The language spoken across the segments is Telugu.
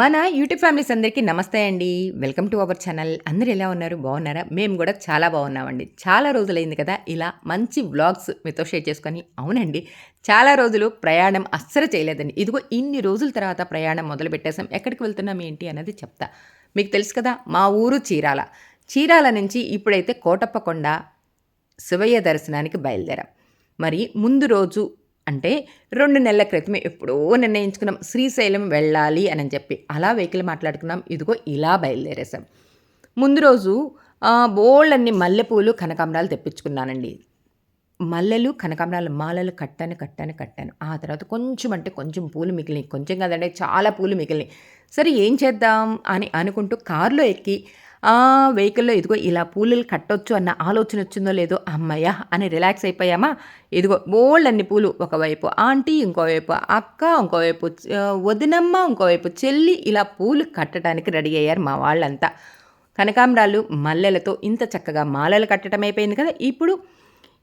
మన యూట్యూబ్ ఫ్యామిలీస్ అందరికీ నమస్తే అండి. Welcome to our channel. అందరు ఎలా ఉన్నారు? బాగున్నారా? మేము కూడా చాలా బాగున్నామండి. చాలా రోజులైంది కదా ఇలా మంచి వ్లాగ్స్ మీతో షేర్ చేసుకొని. అవునండి చాలా రోజులు ప్రయాణం అస్సలు చేయలేదండి. ఇదిగో ఇన్ని రోజుల తర్వాత ప్రయాణం మొదలు పెట్టేసాం ఎక్కడికి వెళ్తున్నాం ఏంటి అనేది చెప్తా. మీకు తెలుసు కదా మా ఊరు చీరాల. చీరాల నుంచి ఇప్పుడైతే కోటప్పకొండ శివయ్య దర్శనానికి బయలుదేరాం. మరి ముందు రోజు అంటే రెండు నెలల క్రితమే ఎప్పుడో నిర్ణయించుకున్నాం శ్రీశైలం వెళ్ళాలి అని చెప్పి. అలా వెహికల్ మాట్లాడుకున్నాం ఇదిగో ఇలా బయలుదేరేసాం ముందు రోజు బోళ్ళన్ని మల్లెపూలు కనకాంబరాలు తెప్పించుకున్నానండి. మల్లెలు కనకాంబరాలు మాలలు కట్టాను కట్టాను కట్టాను. ఆ తర్వాత కొంచెం అంటే కొంచెం పూలు మిగిలినాయి. కొంచెం కాదంటే చాలా పూలు మిగిలినాయి. సరే ఏం చేద్దాం అని అనుకుంటూ కారులో ఎక్కి వెహికల్లో ఇదిగో ఇలా పూలు కట్టొచ్చు అన్న ఆలోచన వచ్చిందో లేదో అమ్మయ్య అని రిలాక్స్ అయిపోయామా? ఇదిగో అన్ని పూలు ఒకవైపు ఆంటీ ఇంకోవైపు అక్క ఇంకోవైపు వదినమ్మ ఇంకోవైపు చెల్లి ఇలా పూలు కట్టడానికి రెడీ అయ్యారు మా వాళ్ళంతా. కనకాంబరాలు మల్లెలతో ఇంత చక్కగా మాలలు కట్టడం అయిపోయింది కదా. ఇప్పుడు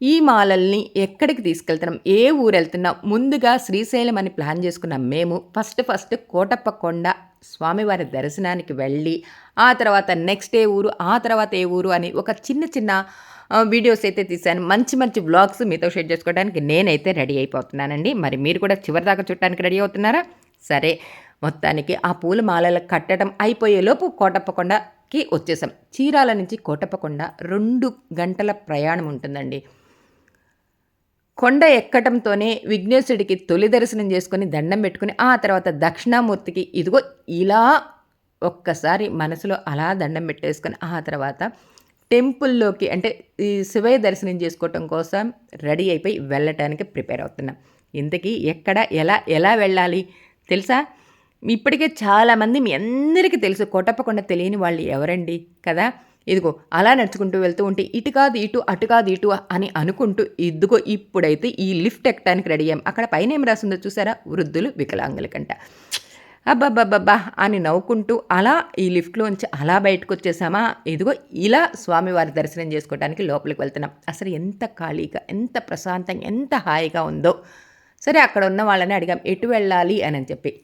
ఈ మాలల్ని ఎక్కడికి తీసుకెళ్తున్నాం? ఏ ఊరు వెళ్తున్నాం? ముందుగా శ్రీశైలం అని ప్లాన్ చేసుకున్నాం మేము ఫస్ట్ ఫస్ట్ కోటప్ప కొండ స్వామివారి దర్శనానికి వెళ్ళి ఆ తర్వాత నెక్స్ట్ ఏ ఊరు ఆ తర్వాత ఏ ఊరు అని ఒక చిన్న చిన్న వీడియోస్ అయితే తీశాను. మంచి మంచి బ్లాగ్స్ మీతో షేర్ చేసుకోవడానికి నేనైతే రెడీ అయిపోతున్నానండి. మరి మీరు కూడా చివరి దాకా చుట్టానికి రెడీ అవుతున్నారా? సరే మొత్తానికి ఆ పూల మాలలు కట్టడం అయిపోయేలోపు కోటప్పకొండకి వచ్చేసాం. చీరాల నుంచి కోటప్పకొండ రెండు గంటల ప్రయాణం ఉంటుందండి. కొండ ఎక్కటంతోనే విఘ్నేశుడికి తొలి దర్శనం చేసుకొని దండం పెట్టుకుని ఆ తర్వాత దక్షిణామూర్తికి ఇదిగో ఇలా ఒక్కసారి మనసులో అలా దండం పెట్టేసుకొని ఆ తర్వాత టెంపుల్లోకి అంటే ఈ శివయ్య దర్శనం చేసుకోవటం కోసం రెడీ అయిపోయి వెళ్ళటానికి ప్రిపేర్ అవుతున్నాం. ఇంతకీ ఎక్కడ ఎలా ఎలా వెళ్ళాలి తెలుసా? ఇప్పటికే చాలామంది మీ అందరికీ తెలుసు కొట్టపకుండా తెలియని వాళ్ళు ఎవరండి? కదా? ఇదిగో అలా నడుచుకుంటూ వెళ్తూ ఉంటే ఇటు కాదు ఇటు అటు కాదు ఇటు అని అనుకుంటూ ఇదిగో ఇప్పుడైతే ఈ లిఫ్ట్ ఎక్కడానికి రెడీ అయ్యాం. అక్కడ పైన ఏం రాసిందో చూసారా? వృద్ధులు వికలాంగులకంట. అబ్బబ్బబ్బబ్బా అని నవ్వుకుంటూ అలా ఈ లిఫ్ట్లోంచి అలా బయటకు వచ్చేసామా ఇదిగో ఇలా స్వామివారి దర్శనం చేసుకోవడానికి లోపలికి వెళ్తున్నాం. అసలు ఎంత ఖాళీగా ఎంత ప్రశాంతంగా ఎంత హాయిగా ఉందో. సరే అక్కడ ఉన్న వాళ్ళని అడిగాం ఎటు వెళ్ళాలి? అని చెప్పి.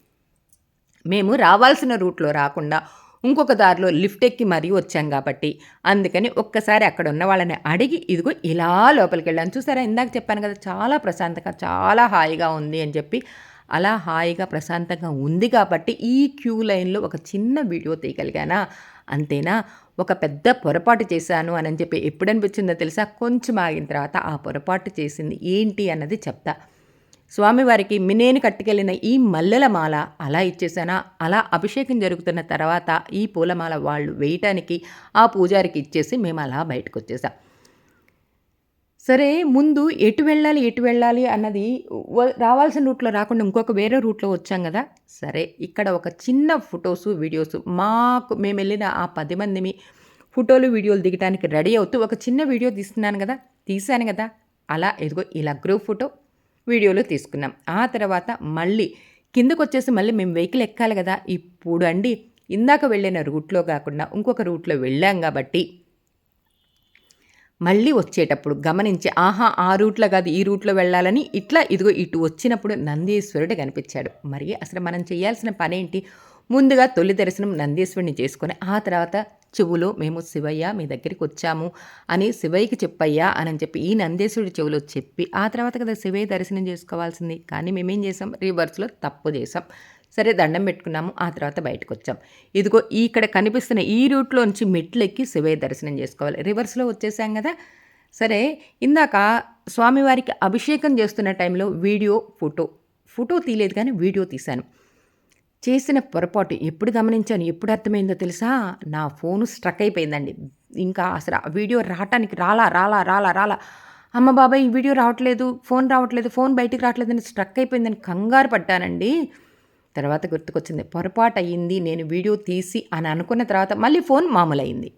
మేము రావాల్సిన రూట్లో రాకుండా ఇంకొక దారిలో లిఫ్ట్ ఎక్కి మరీ వచ్చాం కాబట్టి. అందుకని ఒక్కసారి అక్కడ ఉన్న వాళ్ళని అడిగి ఇదిగో ఇలా లోపలికి వెళ్ళాను. చూసారా? ఇందాక చెప్పాను కదా చాలా ప్రశాంతంగా చాలా హాయిగా ఉంది అని చెప్పి. అలా హాయిగా ప్రశాంతంగా ఉంది కాబట్టి ఈ క్యూ లైన్లో ఒక చిన్న వీడియో తీయగలిగానా? అంతేనా? ఒక పెద్ద పొరపాటు చేశాను అని చెప్పి ఎప్పుడు అనిపించిందో తెలుసా? కొంచెం ఆగిన తర్వాత ఆ పొరపాటు చేసింది ఏంటి అన్నది చెప్తా. స్వామివారికి మినేని కట్టుకెళ్ళిన ఈ మల్లెల మాల అలా ఇచ్చేసానా అలా అభిషేకం జరుగుతున్న తర్వాత ఈ పూలమాల వాళ్ళు వేయటానికి ఆ పూజారికి ఇచ్చేసి మేము అలా బయటకు వచ్చేసాం సరే ముందు ఎటు వెళ్ళాలి ఎటు వెళ్ళాలి అన్నది రావాల్సిన రూట్లో రాకుండా ఇంకొక వేరే రూట్లో వచ్చాం కదా? సరే ఇక్కడ ఒక చిన్న ఫొటోస్ వీడియోస్ మాకు మేము వెళ్ళిన ఆ పది మందిని ఫోటోలు వీడియోలు దిగడానికి రెడీ అవుతూ ఒక చిన్న వీడియో తీస్తున్నాను కదా? తీశాను కదా? అలా ఎదుగో ఇలా గ్రూప్ ఫోటో. వీడియోలో తీసుకున్నాం. ఆ తర్వాత మళ్ళీ కిందకు వచ్చేసి మళ్ళీ మేము వెహికల్ ఎక్కాలి కదా. ఇప్పుడు అండి ఇందాక వెళ్ళిన రూట్లో కాకుండా ఇంకొక రూట్లో వెళ్ళాం కాబట్టి మళ్ళీ వచ్చేటప్పుడు గమనించి ఆహా ఆ రూట్లో కాదు ఈ రూట్లో వెళ్ళాలని ఇట్లా ఇదిగో ఇటు వచ్చినప్పుడు నందీశ్వరుడు కనిపించాడు. మరి అసలు మనం చేయాల్సిన పనేంటి? ముందుగా తొలి దర్శనం నందీశ్వరుని చేసుకొని ఆ తర్వాత చెవులో మేము శివయ్య మీ దగ్గరికి వచ్చాము అని శివయ్యకి చెప్పయ్యా అని చెప్పి ఈ నందేశుడి చెవులో చెప్పి ఆ తర్వాత కదా శివయ్య దర్శనం చేసుకోవాల్సింది. కానీ మేమేం చేసాం రివర్స్లో తప్పు చేసాం సరే దండం పెట్టుకున్నాము. ఆ తర్వాత బయటకు వచ్చాం ఇదిగో ఇక్కడ కనిపిస్తున్న ఈ రూట్లోంచి మెట్లెక్కి శివయ్య దర్శనం చేసుకోవాలి. రివర్స్లో వచ్చేసాం కదా? సరే ఇందాక స్వామివారికి అభిషేకం చేస్తున్న టైంలో వీడియో ఫోటో ఫోటో తీయలేదు కానీ వీడియో తీశాను. చేసిన పొరపాటు ఎప్పుడు గమనించాను ఎప్పుడు అర్థమైందో తెలుసా? నా ఫోను స్ట్రక్ అయిపోయిందండి. ఇంకా అసలు వీడియో రావటానికి రాలా రాలా రాలా రాలా. అమ్మ బాబాయ్ ఈ వీడియో రావట్లేదు ఫోన్ రావట్లేదు ఫోన్ బయటికి రావట్లేదని స్ట్రక్ అయిపోయిందని కంగారు పడ్డానండి. తర్వాత గుర్తుకొచ్చింది పొరపాటు అయ్యింది నేను వీడియో తీసి అని అనుకున్న తర్వాత మళ్ళీ ఫోన్ మామూలు అయింది